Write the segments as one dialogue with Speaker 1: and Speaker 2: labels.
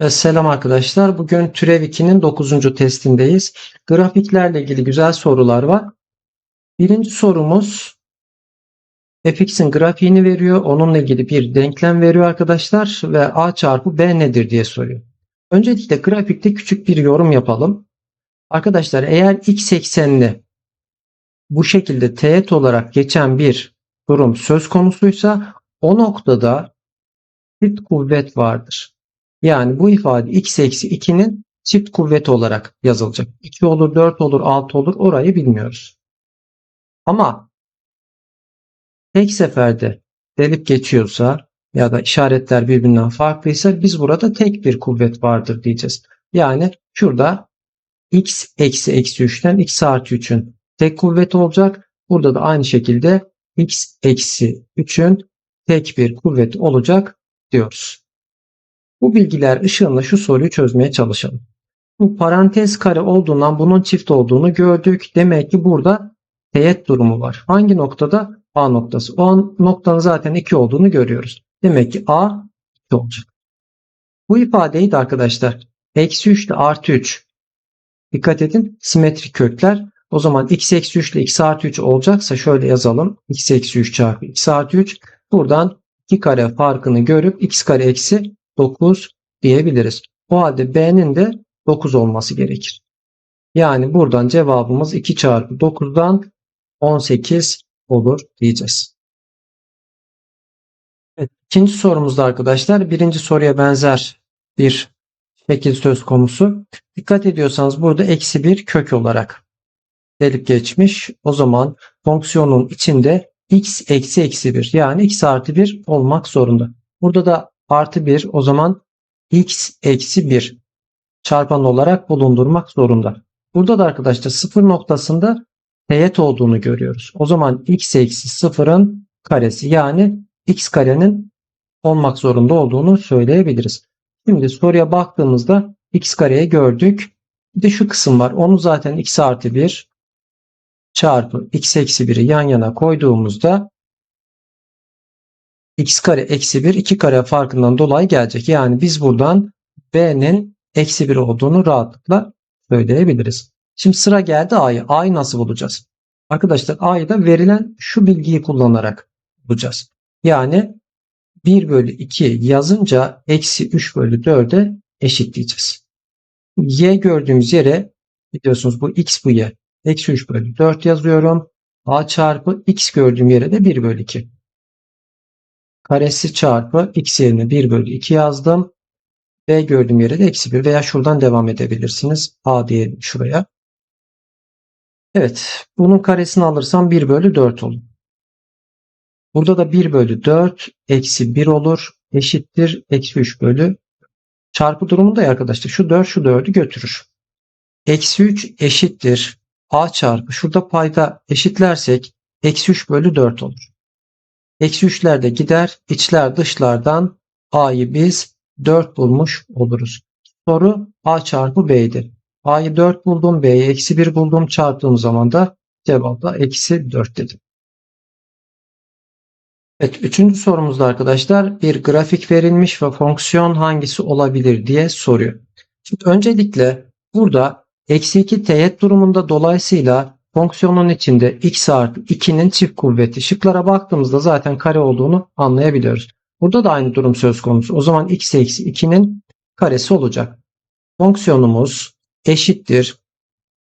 Speaker 1: Selam arkadaşlar. Bugün Türev 2'nin 9. testindeyiz. Grafiklerle ilgili güzel sorular var. Birinci sorumuz fx'in grafiğini veriyor. Onunla ilgili bir denklem veriyor arkadaşlar ve a çarpı b nedir diye soruyor. Öncelikle grafikte küçük bir yorum yapalım. Arkadaşlar eğer x eksenli bu şekilde teğet olarak geçen bir durum söz konusuysa o noktada çift kuvvet vardır. Yani bu ifade x eksi 2'nin çift kuvveti olarak yazılacak. 2 olur, 4 olur, 6 olur orayı bilmiyoruz. Ama tek seferde delip geçiyorsa ya da işaretler birbirinden farklıysa biz burada tek bir kuvvet vardır diyeceğiz. Yani şurada x eksi eksi 3'ten x artı 3'ün tek kuvveti olacak. Burada da aynı şekilde x eksi 3'ün tek bir kuvveti olacak diyoruz. Bu bilgiler ışığında şu soruyu çözmeye çalışalım. Bu parantez kare olduğundan bunun çift olduğunu gördük. Demek ki burada teğet durumu var. Hangi noktada? A noktası. O noktanın zaten 2 olduğunu görüyoruz. Demek ki A 2 olacak. Bu ifadeyi de arkadaşlar eksi 3 ile artı 3 dikkat edin simetrik kökler. O zaman x eksi 3 ile x artı 3 olacaksa şöyle yazalım. x eksi 3 çarpı x artı 3. Buradan 2 kare farkını görüp x kare eksi 9 diyebiliriz. O halde B'nin de 9 olması gerekir. Yani buradan cevabımız 2 çarpı 9'dan 18 olur diyeceğiz. Evet, ikinci sorumuzda arkadaşlar birinci soruya benzer bir şekil söz konusu. Dikkat ediyorsanız burada eksi bir kök olarak delip geçmiş. O zaman fonksiyonun içinde x eksi eksi 1 yani x artı 1 olmak zorunda. Burada da artı 1 o zaman x eksi 1 çarpan olarak bulundurmak zorunda. Burada da arkadaşlar sıfır noktasında teğet olduğunu görüyoruz. O zaman x eksi sıfırın karesi yani x karenin olmak zorunda olduğunu söyleyebiliriz. Şimdi soruya baktığımızda x kareye gördük. Bir de şu kısım var. Onu zaten x artı 1 çarpı x eksi 1'i yan yana koyduğumuzda x kare eksi 1 2 kare farkından dolayı gelecek. Yani biz buradan b'nin eksi 1 olduğunu rahatlıkla söyleyebiliriz. Şimdi sıra geldi a'ya. A'yı nasıl bulacağız? Arkadaşlar a'yı da verilen şu bilgiyi kullanarak bulacağız. Yani 1 bölü 2 yazınca eksi 3 bölü 4'e eşitleyeceğiz. Y gördüğümüz yere biliyorsunuz bu x bu y. Eksi 3 bölü 4 yazıyorum. A çarpı x gördüğüm yere de 1 bölü 2 karesi çarpı x yerine 1 bölü 2 yazdım. B gördüğüm yere de eksi 1 veya şuradan devam edebilirsiniz. A diyelim şuraya. Evet. Bunun karesini alırsam 1 bölü 4 olur. Burada da 1 bölü 4 eksi 1 olur. Eşittir. Eksi 3 bölü çarpı durumunda ya arkadaşlar. Şu 4 şu 4'ü götürür. Eksi 3 eşittir. A çarpı şurada payda eşitlersek eksi 3 bölü 4 olur. Eksi 3'ler de gider. İçler dışlardan A'yı biz 4 bulmuş oluruz. Soru A çarpı B'ydi. A'yı 4 buldum. B'yi eksi 1 buldum. Çarptığım zaman da cevap da eksi 4 dedim. Evet, üçüncü sorumuzda arkadaşlar bir grafik verilmiş ve fonksiyon hangisi olabilir diye soruyor. Şimdi öncelikle burada eksi 2 teğet durumunda dolayısıyla fonksiyonun içinde x artı 2'nin çift kuvveti. Şıklara baktığımızda zaten kare olduğunu anlayabiliyoruz. Burada da aynı durum söz konusu. O zaman x eksi 2'nin karesi olacak. Fonksiyonumuz eşittir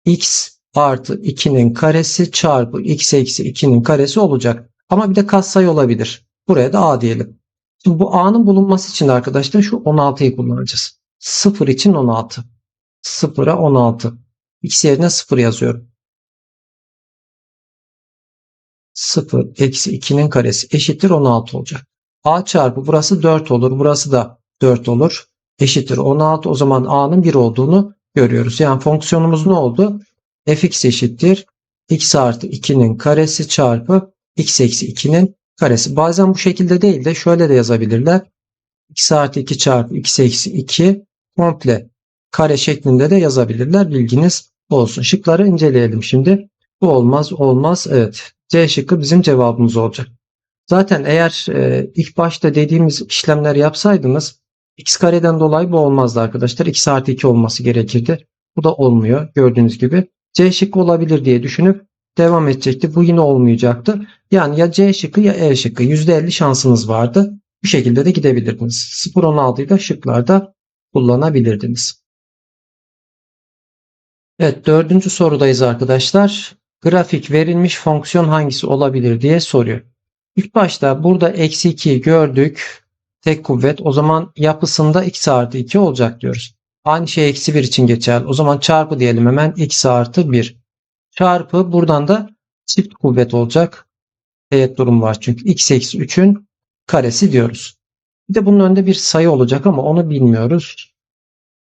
Speaker 1: x artı 2'nin karesi çarpı x eksi 2'nin karesi olacak. Ama bir de katsayı olabilir. Buraya da a diyelim. Şimdi bu a'nın bulunması için arkadaşlar şu 16'yı kullanacağız. 0 için 16. 0'a 16. X yerine 0 yazıyorum. 0 eksi 2'nin karesi eşittir 16 olacak. A çarpı burası 4 olur. Burası da 4 olur. Eşittir 16. O zaman A'nın 1 olduğunu görüyoruz. Yani fonksiyonumuz ne oldu? fx eşittir x artı 2'nin karesi çarpı x eksi 2'nin karesi. Bazen bu şekilde değil de şöyle de yazabilirler. x artı 2 çarpı x eksi 2 komple kare şeklinde de yazabilirler. Bilginiz olsun. Şıkları inceleyelim şimdi. Bu olmaz olmaz. Evet. C şıkkı bizim cevabımız olacak. Zaten eğer e, ilk başta dediğimiz işlemler yapsaydınız X kareden dolayı bu olmazdı arkadaşlar. X artı 2 olması gerekirdi. Bu da olmuyor gördüğünüz gibi. C şıkkı olabilir diye düşünüp devam edecekti. Bu yine olmayacaktı. Yani ya C şıkkı ya E şıkkı. %50 şansınız vardı. Bu şekilde de gidebilirdiniz. 0-16'yı da şıklarda kullanabilirdiniz. Evet dördüncü sorudayız arkadaşlar. Grafik verilmiş fonksiyon hangisi olabilir diye soruyor. İlk başta burada eksi 2'yi gördük. Tek kuvvet. O zaman yapısında x artı 2 olacak diyoruz. Aynı şey eksi 1 için geçerli. O zaman çarpı diyelim hemen x artı 1. Çarpı buradan da çift kuvvet olacak. Teğet durum var çünkü x eksi 3'ün karesi diyoruz. Bir de bunun önünde bir sayı olacak ama onu bilmiyoruz.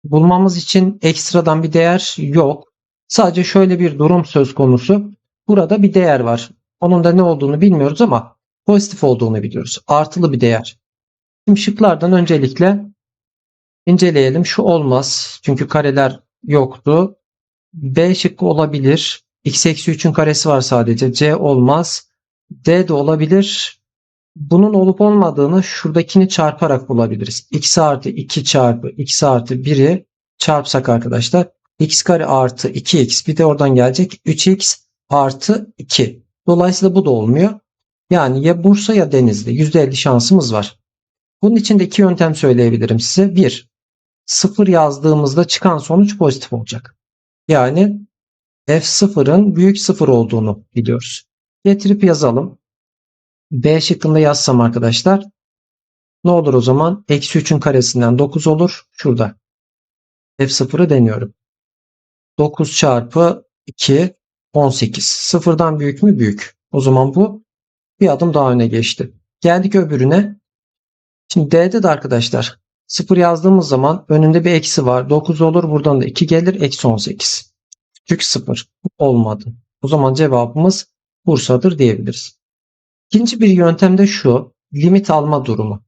Speaker 1: Bulmamız için ekstradan bir değer yok. Sadece şöyle bir durum söz konusu. Burada bir değer var. Onun da ne olduğunu bilmiyoruz ama pozitif olduğunu biliyoruz. Artılı bir değer. Şimdi şıklardan öncelikle inceleyelim. Şu olmaz. Çünkü kareler yoktu. B şıkkı olabilir. X eksi 3'ün karesi var sadece. C olmaz. D de olabilir. Bunun olup olmadığını şuradakini çarparak bulabiliriz. X artı 2 çarpı X artı 1'i çarpsak arkadaşlar. X kare artı 2X bir de oradan gelecek 3X artı 2. Dolayısıyla bu da olmuyor. Yani ya Bursa ya Denizli. %50 şansımız var. Bunun için de iki yöntem söyleyebilirim size. Bir, sıfır yazdığımızda çıkan sonuç pozitif olacak. Yani F0'ın büyük sıfır olduğunu biliyoruz. Getirip yazalım. B şıkkında yazsam arkadaşlar. Ne olur o zaman? Eksi 3'ün karesinden 9 olur. Şurada. F0'ı deniyorum. 9 çarpı 2 18. Sıfırdan büyük mü? Büyük. O zaman bu bir adım daha öne geçti. Geldik öbürüne. Şimdi D'de de arkadaşlar 0 yazdığımız zaman önünde bir eksi var. 9 olur. Buradan da 2 gelir. Eksi 18. Küçük 0. Olmadı. O zaman cevabımız Bursa'dır diyebiliriz. İkinci bir yöntem de şu. Limit alma durumu.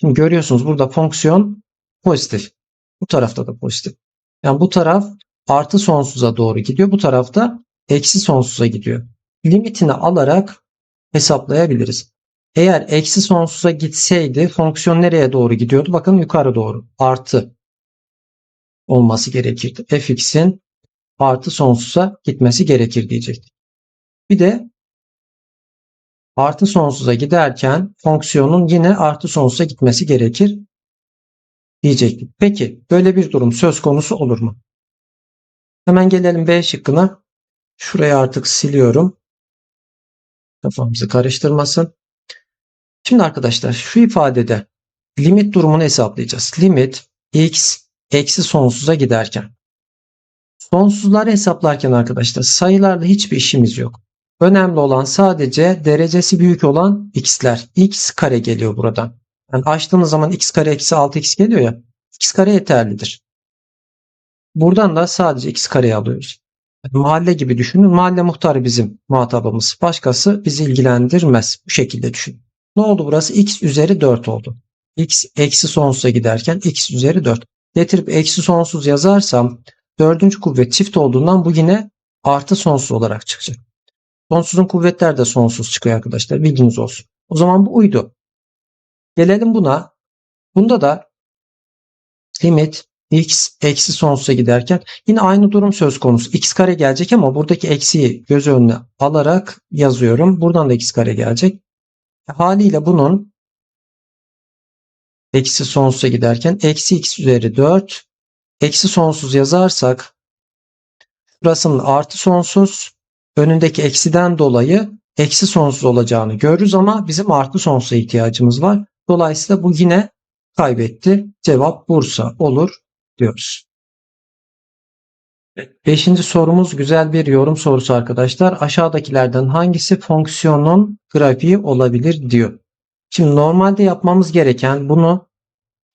Speaker 1: Şimdi görüyorsunuz burada fonksiyon pozitif. Bu tarafta da pozitif. Yani bu taraf artı sonsuza doğru gidiyor. Bu tarafta eksi sonsuza gidiyor. Limitini alarak hesaplayabiliriz. Eğer eksi sonsuza gitseydi fonksiyon nereye doğru gidiyordu? Bakın yukarı doğru. Artı olması gerekirdi. fx'in artı sonsuza gitmesi gerekir diyecektik. Bir de artı sonsuza giderken fonksiyonun yine artı sonsuza gitmesi gerekir diyecektik. Peki böyle bir durum söz konusu olur mu? Hemen gelelim B şıkkına. Şurayı artık siliyorum. Kafamızı karıştırmasın. Şimdi arkadaşlar şu ifadede limit durumunu hesaplayacağız. Limit x eksi sonsuza giderken. Sonsuzları hesaplarken arkadaşlar sayılarla hiçbir işimiz yok. Önemli olan sadece derecesi büyük olan x'ler. x kare geliyor buradan. Yani açtığımız zaman x kare eksi 6x geliyor ya. x kare yeterlidir. Buradan da sadece x kareyi alıyoruz. Mahalle gibi düşünün. Mahalle muhtarı bizim muhatabımız. Başkası bizi ilgilendirmez. Bu şekilde düşünün. Ne oldu burası? x üzeri 4 oldu. x eksi sonsuza giderken x üzeri 4. Getirip eksi sonsuz yazarsam dördüncü kuvvet çift olduğundan bu yine artı sonsuz olarak çıkacak. Sonsuzun kuvvetler de sonsuz çıkıyor arkadaşlar. Bilginiz olsun. O zaman bu uydu. Gelelim buna. Bunda da limit x eksi sonsuza giderken yine aynı durum söz konusu. x kare gelecek ama buradaki eksiyi göz önüne alarak yazıyorum. Buradan da x kare gelecek. Haliyle bunun eksi sonsuza giderken eksi x üzeri 4 eksi sonsuz yazarsak burasının artı sonsuz önündeki eksiden dolayı eksi sonsuz olacağını görürüz ama bizim artı sonsuza ihtiyacımız var. Dolayısıyla bu yine kaybetti. Cevap Bursa olur diyoruz. Beşinci sorumuz güzel bir yorum sorusu arkadaşlar. Aşağıdakilerden hangisi fonksiyonun grafiği olabilir diyor. Şimdi normalde yapmamız gereken bunu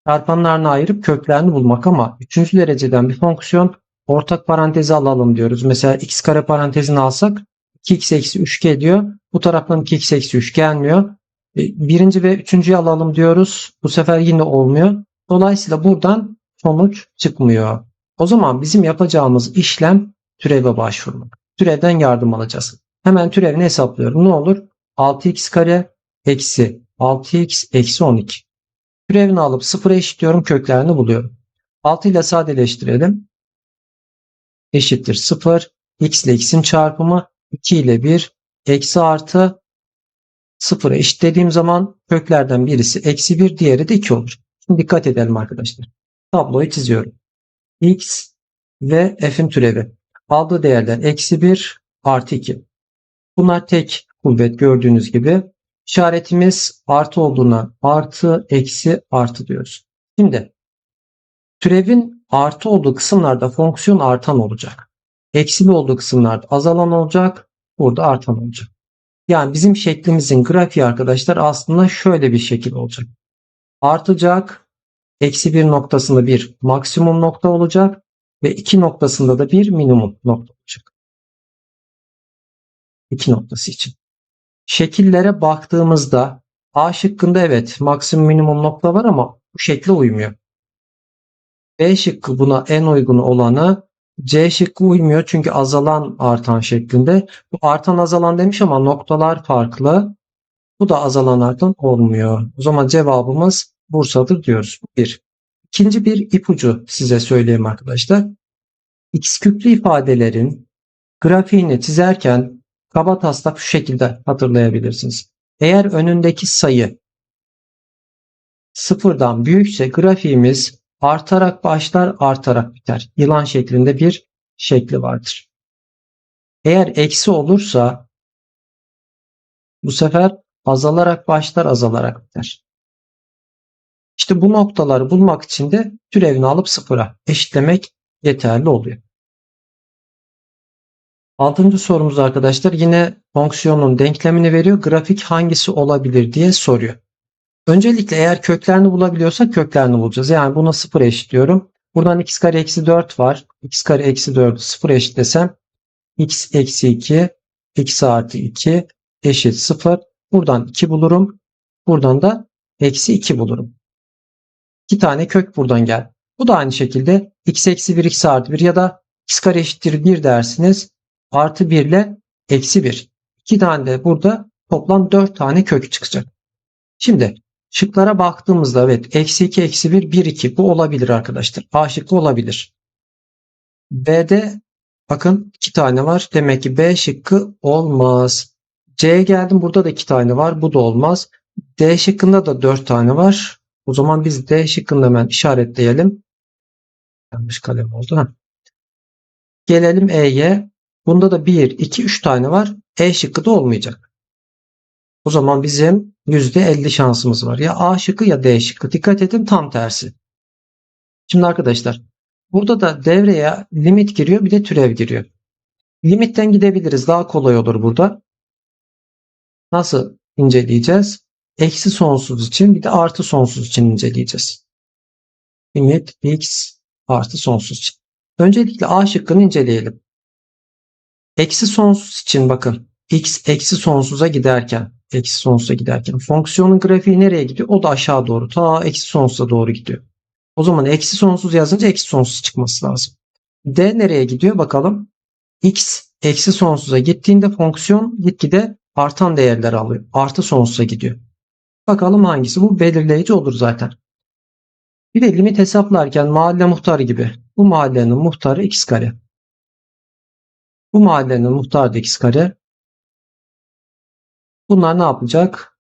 Speaker 1: çarpanlarına ayırıp köklerini bulmak ama 3. dereceden bir fonksiyon ortak parantezi alalım diyoruz. Mesela x kare parantezini alsak 2x eksi 3 geliyor. Bu taraftan 2x eksi 3 gelmiyor. E, birinci ve üçüncüyü alalım diyoruz. Bu sefer yine olmuyor. Dolayısıyla buradan sonuç çıkmıyor. O zaman bizim yapacağımız işlem türeve başvurmak. Türevden yardım alacağız. Hemen türevini hesaplıyorum. Ne olur? 6x kare eksi 6x eksi 12. Türevini alıp sıfıra eşitliyorum. Köklerini buluyorum. 6 ile sadeleştirelim. Eşittir 0. X ile x'in çarpımı 2 ile 1 eksi artı 0'a eşitlediğim zaman köklerden birisi eksi 1 diğeri de 2 olur. Şimdi dikkat edelim arkadaşlar. Tabloyu çiziyorum. X ve f'in türevi. Aldığı değerler eksi 1 artı 2. Bunlar tek kuvvet gördüğünüz gibi. İşaretimiz artı olduğuna artı eksi artı diyoruz. Şimdi türevin artı olduğu kısımlarda fonksiyon artan olacak. Eksili olduğu kısımlarda azalan olacak. Burada artan olacak. Yani bizim şeklimizin grafiği arkadaşlar aslında şöyle bir şekil olacak. Artacak. Eksi bir noktasında bir maksimum nokta olacak. Ve iki noktasında da bir minimum nokta olacak. İki noktası için. Şekillere baktığımızda A şıkkında evet maksimum minimum nokta var ama bu şekle uymuyor. B şıkkı buna en uygun olanı C şıkkı uymuyor çünkü azalan artan şeklinde. Bu artan azalan demiş ama noktalar farklı. Bu da azalan artan olmuyor. O zaman cevabımız Bursa'dır diyoruz. Bir. İkinci bir ipucu size söyleyeyim arkadaşlar. X küplü ifadelerin grafiğini çizerken kaba taslak şu şekilde hatırlayabilirsiniz. Eğer önündeki sayı sıfırdan büyükse grafiğimiz artarak başlar artarak biter. Yılan şeklinde bir şekli vardır. Eğer eksi olursa bu sefer azalarak başlar azalarak biter. İşte bu noktaları bulmak için de türevini alıp sıfıra eşitlemek yeterli oluyor. Altıncı sorumuz arkadaşlar yine fonksiyonun denklemini veriyor. Grafik hangisi olabilir diye soruyor. Öncelikle eğer köklerini bulabiliyorsak köklerini bulacağız. Yani buna 0 eşitliyorum. Buradan x kare eksi 4 var. x kare eksi 4'ü 0 eşitlesem x eksi 2 x artı 2 eşit 0. Buradan 2 bulurum. Buradan da eksi 2 bulurum. 2 tane kök buradan gel. Bu da aynı şekilde x eksi 1 x artı 1 ya da x kare eşittir 1 dersiniz. Artı 1 ile eksi 1. 2 tane de burada toplam 4 tane kök çıkacak. Şimdi Şıklara baktığımızda evet eksi 2 eksi 1 1 2 bu olabilir arkadaşlar. A şıkkı olabilir. B'de bakın 2 tane var. Demek ki B şıkkı olmaz. C'ye geldim burada da 2 tane var. Bu da olmaz. D şıkkında da 4 tane var. O zaman biz D şıkkını hemen işaretleyelim. Yanlış kalem oldu. Ha. Gelelim E'ye. Bunda da 1, 2, 3 tane var. E şıkkı da olmayacak. O zaman bizim %50 şansımız var. Ya A şıkkı ya D şıkkı. Dikkat edin tam tersi. Şimdi arkadaşlar burada da devreye limit giriyor bir de türev giriyor. Limitten gidebiliriz. Daha kolay olur burada. Nasıl inceleyeceğiz? Eksi sonsuz için bir de artı sonsuz için inceleyeceğiz. Limit x artı sonsuz için. Öncelikle A şıkkını inceleyelim. Eksi sonsuz için bakın x eksi sonsuza giderken eksi sonsuza giderken fonksiyonun grafiği nereye gidiyor? O da aşağı doğru ta eksi sonsuza doğru gidiyor. O zaman eksi sonsuz yazınca eksi sonsuz çıkması lazım. D nereye gidiyor bakalım. X eksi sonsuza gittiğinde fonksiyon gitgide artan değerler alıyor. Artı sonsuza gidiyor. Bakalım hangisi bu belirleyici olur zaten. Bir de limit hesaplarken mahalle muhtarı gibi. Bu mahallenin muhtarı x kare. Bu mahallenin muhtarı da x kare. Bunlar ne yapacak?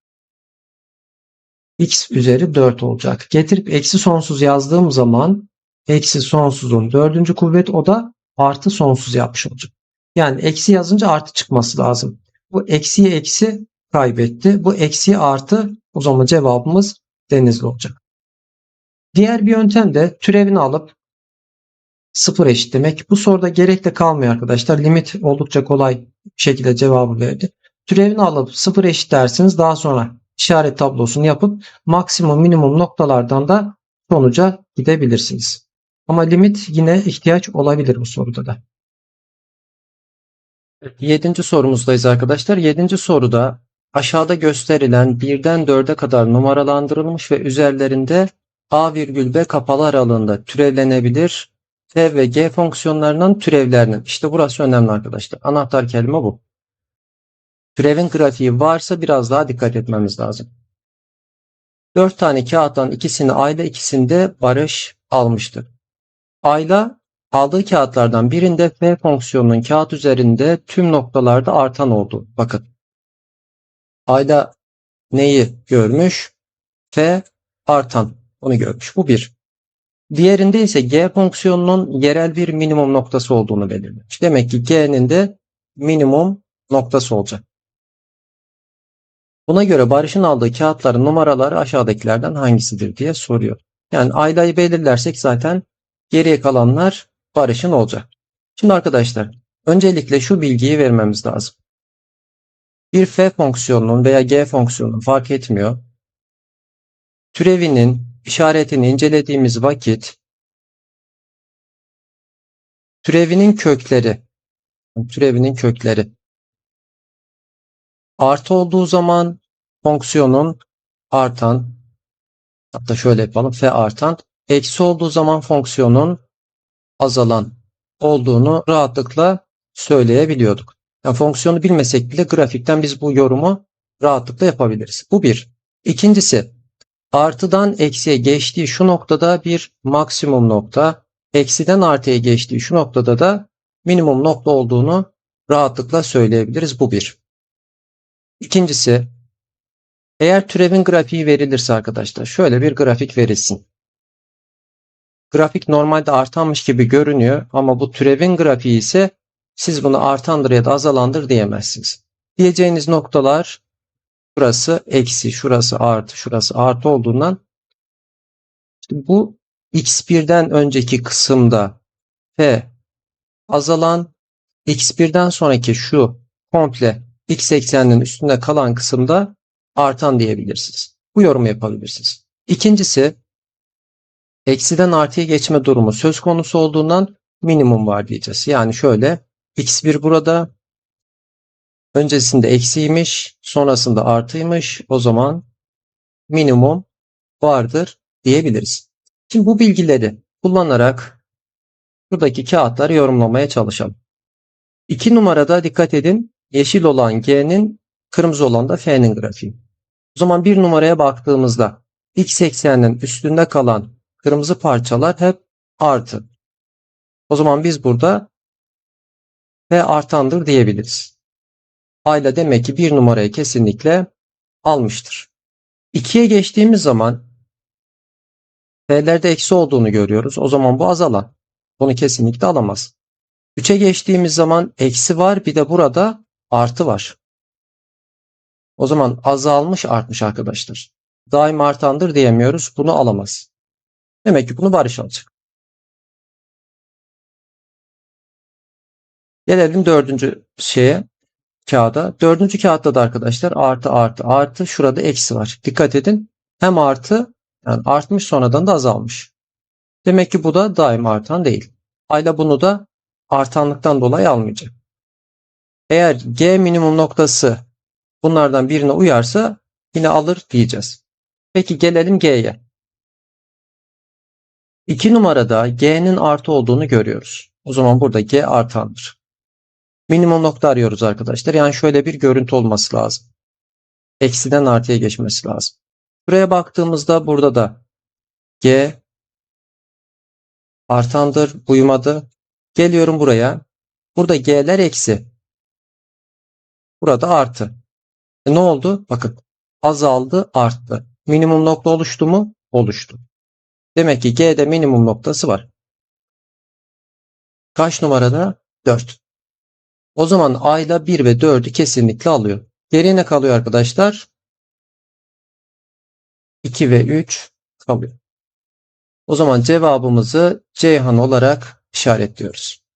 Speaker 1: x üzeri 4 olacak. Getirip eksi sonsuz yazdığım zaman eksi sonsuzun dördüncü kuvvet o da artı sonsuz yapmış olacak. Yani eksi yazınca artı çıkması lazım. Bu eksiye eksi kaybetti. Bu eksi artı o zaman cevabımız denizli olacak. Diğer bir yöntem de türevini alıp sıfır eşitlemek. Bu soruda gerek de kalmıyor arkadaşlar. Limit oldukça kolay bir şekilde cevabı verdi. Türevini alıp sıfır eşit dersiniz. Daha sonra işaret tablosunu yapıp maksimum minimum noktalardan da sonuca gidebilirsiniz. Ama limit yine ihtiyaç olabilir bu soruda da. Yedinci sorumuzdayız arkadaşlar. Yedinci soruda aşağıda gösterilen birden 4'e kadar numaralandırılmış ve üzerlerinde A virgül B kapalı aralığında türevlenebilir F ve G fonksiyonlarının türevlerinin. İşte burası önemli arkadaşlar. Anahtar kelime bu. Türevin grafiği varsa biraz daha dikkat etmemiz lazım. 4 tane kağıttan ikisini Ayla ikisinde Barış almıştır. Ayla aldığı kağıtlardan birinde F fonksiyonunun kağıt üzerinde tüm noktalarda artan oldu. Bakın. Ayla neyi görmüş? F artan. Onu görmüş. Bu bir. Diğerinde ise G fonksiyonunun yerel bir minimum noktası olduğunu belirlemiş. Demek ki G'nin de minimum noktası olacak. Buna göre Barış'ın aldığı kağıtların numaraları aşağıdakilerden hangisidir diye soruyor. Yani Ayla'yı belirlersek zaten geriye kalanlar Barış'ın olacak. Şimdi arkadaşlar öncelikle şu bilgiyi vermemiz lazım. Bir f fonksiyonunun veya g fonksiyonunun fark etmiyor. Türevinin işaretini incelediğimiz vakit türevinin kökleri türevinin kökleri artı olduğu zaman fonksiyonun artan hatta şöyle yapalım f artan eksi olduğu zaman fonksiyonun azalan olduğunu rahatlıkla söyleyebiliyorduk. Yani fonksiyonu bilmesek bile grafikten biz bu yorumu rahatlıkla yapabiliriz. Bu bir. İkincisi artıdan eksiye geçtiği şu noktada bir maksimum nokta, eksiden artıya geçtiği şu noktada da minimum nokta olduğunu rahatlıkla söyleyebiliriz. Bu bir. İkincisi eğer türevin grafiği verilirse arkadaşlar şöyle bir grafik verilsin. Grafik normalde artanmış gibi görünüyor ama bu türevin grafiği ise siz bunu artandır ya da azalandır diyemezsiniz. Diyeceğiniz noktalar şurası eksi, şurası artı, şurası artı olduğundan işte bu x1'den önceki kısımda f azalan x1'den sonraki şu komple x ekseninin üstünde kalan kısımda artan diyebilirsiniz. Bu yorumu yapabilirsiniz. İkincisi eksiden artıya geçme durumu söz konusu olduğundan minimum var diyeceğiz. Yani şöyle x1 burada öncesinde eksiymiş sonrasında artıymış o zaman minimum vardır diyebiliriz. Şimdi bu bilgileri kullanarak buradaki kağıtları yorumlamaya çalışalım. 2 numarada dikkat edin yeşil olan G'nin kırmızı olan da F'nin grafiği. O zaman bir numaraya baktığımızda x ekseninin üstünde kalan kırmızı parçalar hep artı. O zaman biz burada F artandır diyebiliriz. Ayla demek ki bir numarayı kesinlikle almıştır. 2'ye geçtiğimiz zaman F'lerde eksi olduğunu görüyoruz. O zaman bu azalan. Bunu kesinlikle alamaz. 3'e geçtiğimiz zaman eksi var bir de burada artı var. O zaman azalmış artmış arkadaşlar. Daim artandır diyemiyoruz. Bunu alamaz. Demek ki bunu Barış alacak. Gelelim dördüncü şeye kağıda. Dördüncü kağıtta da arkadaşlar artı artı artı şurada eksi var. Dikkat edin. Hem artı yani artmış sonradan da azalmış. Demek ki bu da daim artan değil. Ayla bunu da artanlıktan dolayı almayacak. Eğer G minimum noktası bunlardan birine uyarsa yine alır diyeceğiz. Peki gelelim G'ye. 2 numarada G'nin artı olduğunu görüyoruz. O zaman burada G artandır. Minimum nokta arıyoruz arkadaşlar. Yani şöyle bir görüntü olması lazım. Eksiden artıya geçmesi lazım. Buraya baktığımızda burada da G artandır, uymadı. Geliyorum buraya. Burada G'ler eksi. Burada artı. E ne oldu? Bakın azaldı, arttı. Minimum nokta oluştu mu? Oluştu. Demek ki G'de minimum noktası var. Kaç numarada? 4. O zaman A'yla 1 ve 4'ü kesinlikle alıyor. Geriye ne kalıyor arkadaşlar? 2 ve 3 kalıyor. O zaman cevabımızı Ceyhan olarak işaretliyoruz.